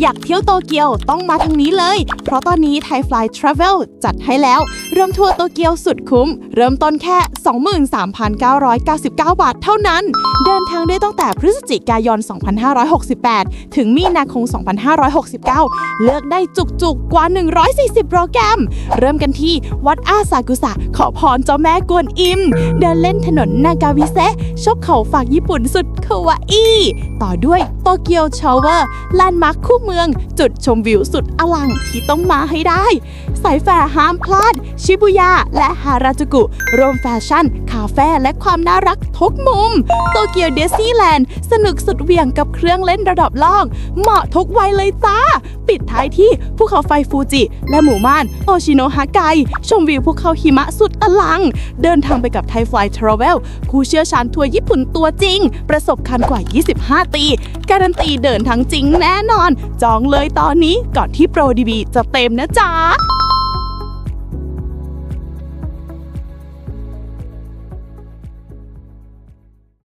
อยากเที่ยวโตเกียวต้องมาทางนี้เลย เพราะตอนนี้ไทยฟลายทราเวลจัดให้แล้ว เริ่มทัวร์โตเกียวสุดคุ้ม เริ่มต้นแค่ 23,999 บาทเท่านั้น เดินทางได้ตั้งแต่พฤศจิกายน 2568 ถึงมีนาคม 2569 เลือกได้จุกๆ กว่า 140 โปรแกรม เริ่มกันที่วัดอาซากุสะขอพรเจ้าแม่กวนอิม เดินเล่นถนนนากาวิเซชอบเขาฝากญี่ปุ่นสุดคาวาอีต่อด้วย โตเกียวชาวเวอร์แลนด์มาร์คคู่เมือง จุดชมวิวสุดอลังที่ต้องมาให้ได้สายแฟร์ห้ามพลาด ชิบุย่าและฮาราจูกุรวมแฟชั่น คาเฟ่และความน่ารักทุกมุม โตเกียวเดซี่แลนด์ สนุกสุดเหวี่ยงกับเครื่องเล่นระดับล่องเหมาะทุกวัยเลยจ้า ปิดท้ายที่ภูเขาไฟฟูจิ และหมู่บ้านโอชิโนฮาไกชมวิวภูเขาหิมะสุดอลัง เดินทางไปกับไทยฟลายทราเวลผู้เชี่ยวชาญทัวร์ญี่ปุ่นตัวจริง ประสบการณ์กว่า 25 ปี การันตีเดินทางจริงแน่นอน จองเลยตอนนี้ก่อนที่โปรดีบีจะเต็มนะจ๊ะ